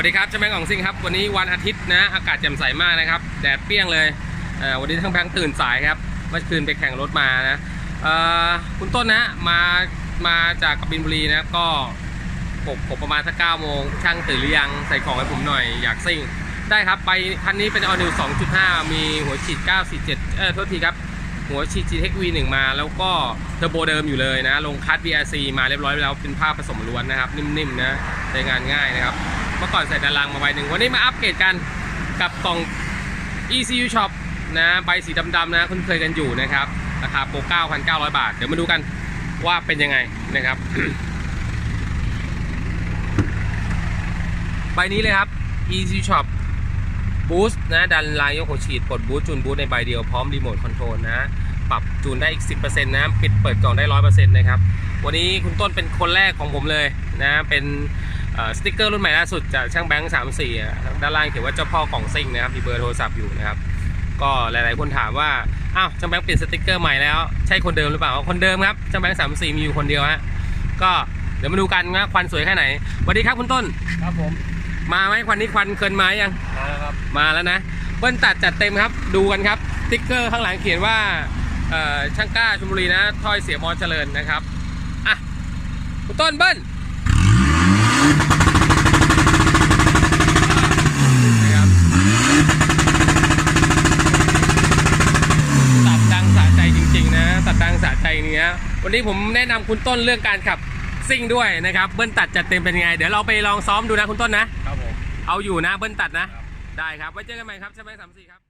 วัสดีครับเจ้าแบงค์ของซิงครับ วันนี้วันอาทิตย์นะ อากาศแจ่มใสมากนะครับ แดดเปรี้ยงเลยเวันนี้ทั้งแบงค์ตื่นสายครับเมื่อคืนไปแข่งรถมานะคุณต้นนะมามาจากกบินบุรีนะก็ปกผมประมาณสักเก้าโมงช่างตื่นหรือยังใส่ของให้ผมหน่อยอยากซิ่ง ได้ครับไปคันนี้เป็นออนิว2.5 มีหัวฉีด 947 เออโทษทีครับ หัวฉีด GTX V1 มา แล้วก็เทอร์โบเดิมอยู่เลยนะ ลงคัส VRC มาเรียบร้อยแล้วเป็นภาพผสมล้วนนะครับ นิ่มๆนะใช้งานง่ายนะครับ เมื่อก่อนใส่ดารังมาใบหนึ่งวันนี้มาอัปเกรดกันกับกล่อง ECU Shop นะใบสีดำๆนะคุ้นเคยกันอยู่นะครับราคาโปร9,900 บาท เดี๋ยวมาดูกันว่าเป็นยังไงนะครับ ใบนี้เลยครับ ECU Shop บูสต์นะดันลายยกหัวฉีดกดบูสต์จูนบูสต์ในใบเดียวพร้อมรีโมทคอนโทรลนะ ปรับจูนได้อีก 10%นะ ปิดเปิดกล่องได้ 100%นะครับ วันนี้คุณต้นเป็นคนแรกของผมเลยนะ เป็น สติ๊กเกอร์รุ่นใหม่ล่าสุดจากช่างแบงค์34อะด้านล่างเขียนว่าเจ้าพ่อกล่องซิ่งนะครับมีเบอร์โทรศัพท์อยู่นะครับ ก็หลายๆคนถามว่าอ้าวช่างแบงค์เปลี่ยนสติ๊กเกอร์ใหม่แล้วใช่คนเดิมหรือเปล่าคนเดิมครับช่างแบงค์34มีอยู่คนเดียวฮะก็เดี๋ยวมาดูกันว่าควันสวยแค่ไหนสวัสดีครับคุณต้นครับผม มาไหมควันนี้ควันเกินมายังมาแล้วครับมาแล้วนะเบิ้ลตัดจัดเต็มครับดูกันครับสติ๊กเกอร์ข้างหลังเขียนว่าเอ่อช่างกล้าชลบุรีนะถ้อยเสียมอเจริญนะครับอะคุณต้นเบิ้ลนะครับตัดดังสะใจจ ริงๆนะตัดดังสะใจเนี้ยวันนี้ผมแนะนำคุณต้นเรื่องการขับซิ่งด้วยนะครับเบิ้ลตัดจัดเต็มเป็นไง เดี๋ยวเราไปลองซ้อมดูนะคุณต้นนะครับผมเอาอยู่นะเบิ้ลตัดนะครับได้ครับไว้เจอกันใหม่ครับใช่ไหมสามสี่ครับ